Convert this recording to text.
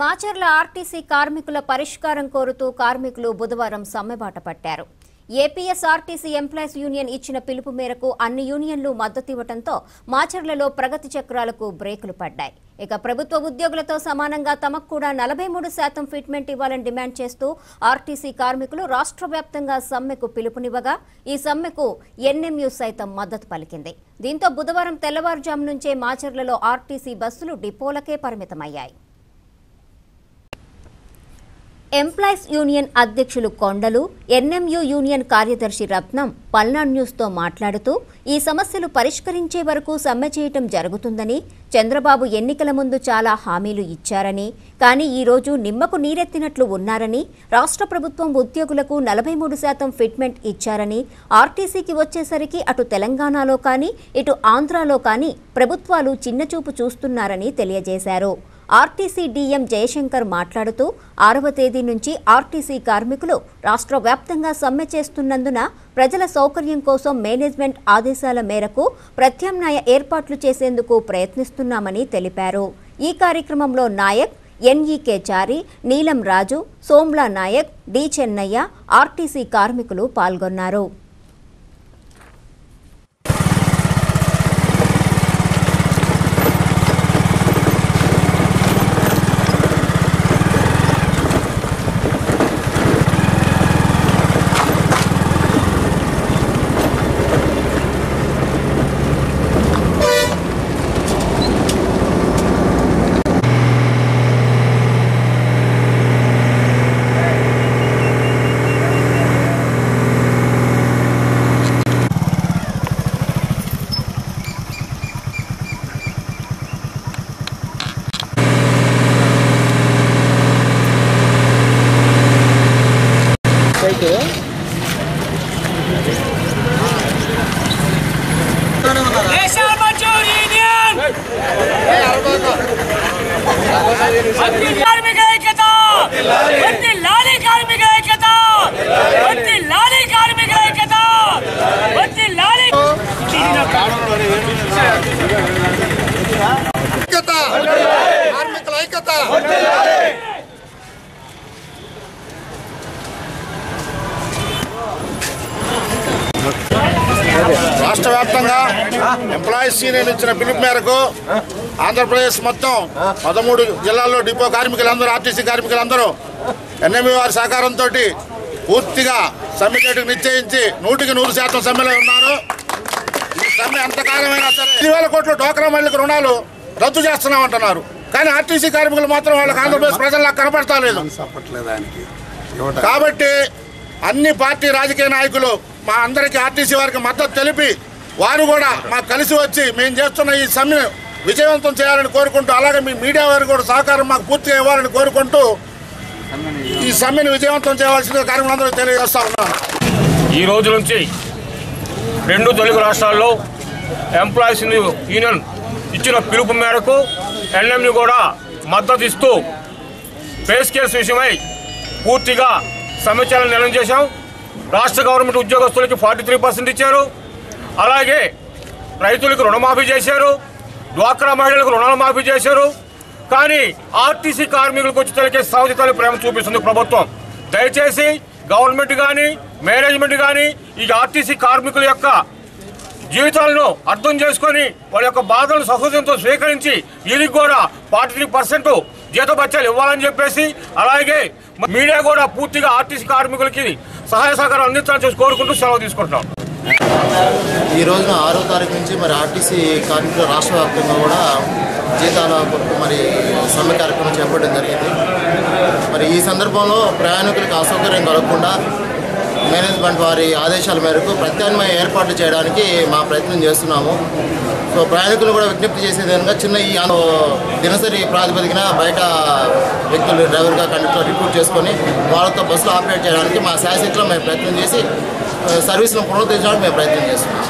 Macherla RTC కార్మికుల పరిష్కారం కోరుతూ కార్మికులు బుధవారం సమ్మెబాట పట్టారు. ఏపీఎస్ఆర్టీసీ ఎంప్లాయీస్ యూనియన్ ఇచ్చిన పిలుపు మేరకు అన్ని యూనియన్లు మద్దతు ఇవ్వడంతో మాచర్లలో ప్రగతి చక్రాలకు బ్రేకులు పడ్డాయి. ఇక ప్రభుత్వ ఉద్యోగులతో సమానంగా తమకు కూడా నలభై మూడు శాతం ఫిట్మెంట్ ఇవ్వాలని డిమాండ్ చేస్తూ ఆర్టీసీ కార్మికులు రాష్ట్ర వ్యాప్తంగా సమ్మెకు పిలుపునివ్వగా ఈ సమ్మెకు ఎన్ఎంయు సైతం మద్దతు పలికింది. దీంతో బుధవారం తెల్లవారుజాము నుంచే మాచర్లలో ఆర్టీసీ బస్సులు డిపోలకే పరిమితమయ్యాయి. ఎంప్లాయీస్ యూనియన్ అధ్యక్షులు కొండలు ఎన్ఎంయు యూనియన్ కార్యదర్శి రత్నం పల్నాడు న్యూస్తో మాట్లాడుతూ ఈ సమస్యలు పరిష్కరించే వరకు సమ్మె చేయటం జరుగుతుందని చంద్రబాబు ఎన్నికల ముందు చాలా హామీలు ఇచ్చారని కానీ ఈరోజు నిమ్మకు నీరెత్తినట్లు ఉన్నారని రాష్ట్ర ప్రభుత్వం ఉద్యోగులకు నలభై మూడు శాతం ఫిట్మెంట్ ఇచ్చారని ఆర్టీసీకి వచ్చేసరికి అటు తెలంగాణలో కానీ ఇటు ఆంధ్రాలో కానీ ప్రభుత్వాలు చిన్నచూపు చూస్తున్నారని తెలియజేశారు. ఆర్టీసీ డీఎం జయశంకర్ మాట్లాడుతూ ఆరవ తేదీ నుంచి ఆర్టీసీ కార్మికులు రాష్ట్ర వ్యాప్తంగా సమ్మె చేస్తున్నందున ప్రజల సౌకర్యం కోసం మేనేజ్మెంట్ ఆదేశాల మేరకు ప్రత్యామ్నాయ ఏర్పాట్లు చేసేందుకు ప్రయత్నిస్తున్నామని తెలిపారు. ఈ కార్యక్రమంలో Nayak NEK Chari Neelam Raju Somla Nayak D Chennaiah RTC కార్మికులు పాల్గొన్నారు. लाल में गए कदा लाल రాష్ట్ర వ్యాప్తంగా ఎంప్లాయీస్ యూనియన్ ఇచ్చిన పిలుపు మేరకు ఆంధ్రప్రదేశ్ మొత్తం పదమూడు జిల్లాల్లో డిపో కార్మికులందరూ ఆర్టీసీ కార్మికులందరూ ఎన్ఎంఈ వారి సహకారంతో పూర్తిగా సమ్మె చేయడానికి నిశ్చయించి నూటికి నూరు శాతం సమ్మెలో ఉన్నారు. ఈ సమ్మె ఎంతకాలమైనా సరే ఐదు వేల కోట్ల డోక్రా మహిళలకు రుణాలు రద్దు చేస్తున్నామంటున్నారు. కానీ ఆర్టీసీ కార్మికులు మాత్రం వాళ్ళకి ఆంధ్రప్రదేశ్ ప్రజలకు కనపడతా లేదు కాబట్టి అన్ని పార్టీ రాజకీయ నాయకులు మా అందరికీ ఆర్టీసీ వారికి మద్దతు తెలిపి వారు కూడా మాకు కలిసి వచ్చి మేము చేస్తున్న ఈ సమ్మె విజయవంతం చేయాలని కోరుకుంటూ అలాగే మీ మీడియా వారు కూడా సహకారం మాకు పూర్తిగా ఇవ్వాలని కోరుకుంటూ ఈ సమ్మెను విజయవంతం చేయవలసిందిగా కార్మికులందరూ తెలియజేస్తా ఉన్నాను. ఈ రోజు నుంచి రెండు తెలుగు రాష్ట్రాల్లో ఎంప్లాయీస్ యూనియన్ ఇచ్చిన పిలుపు మేరకు ఎన్ఎంని కూడా మద్దతు ఇస్తూ పే స్కేల్స్ విషయమై పూర్తిగా సమాచారం నిర్ణయం చేశాం రాష్ట్ర గవర్నమెంట్ ఉద్యోగస్తులకి ఫార్టీ త్రీ పర్సెంట్ ఇచ్చారు. అలాగే రైతులకు రుణమాఫీ చేశారు. డ్వాక్రా మహిళలకు రుణాలు మాఫీ చేశారు. కానీ ఆర్టీసీ కార్మికులకు వచ్చి తెలికే సౌజితాలు ప్రేమ చూపిస్తుంది ప్రభుత్వం. దయచేసి గవర్నమెంట్ కానీ మేనేజ్మెంట్ కానీ ఈ ఆర్టీసీ కార్మికుల యొక్క జీవితాలను అర్థం చేసుకొని వాళ్ళ యొక్క బాధలను సహృదయంతో స్వీకరించి వీరికి కూడా ఫార్టీ త్రీ పర్సెంట్ జీతభత్యాలు ఇవ్వాలని చెప్పేసి అలాగే మీడియా కూడా పూర్తిగా ఆర్టీసీ కార్మికులకి సహాయ సహకారం అందించాలని చెప్పి కోరుకుంటూ సెలవు తీసుకుంటున్నాం. ఈ రోజున ఆరో తారీఖు నుంచి మరి ఆర్టీసీ కార్మికులు రాష్ట్ర వ్యాప్తంగా కూడా జీతాల కొరకు మరి సమ్మె కార్యక్రమం చేపట్టడం జరిగింది. మరి ఈ సందర్భంలో ప్రయాణికులకు అసౌకర్యం కలగకుండా మేనేజ్మెంట్ వారి ఆదేశాల మేరకు ప్రత్యామ్నాయ ఏర్పాట్లు చేయడానికి మా ప్రయత్నం చేస్తున్నాము. సో ప్రయాణికులు కూడా విజ్ఞప్తి చేసే విధంగా చిన్న ఈ దినసరి ప్రాతిపదికన బయట వ్యక్తులు డ్రైవర్గా కండక్టర్ రిక్రూట్ చేసుకొని వాళ్ళతో బస్సులు ఆపరేట్ చేయడానికి మా శాసనలో మేము ప్రయత్నం చేసి సర్వీస్ను పునరుద్ధరించడానికి మేము ప్రయత్నం చేస్తున్నాం.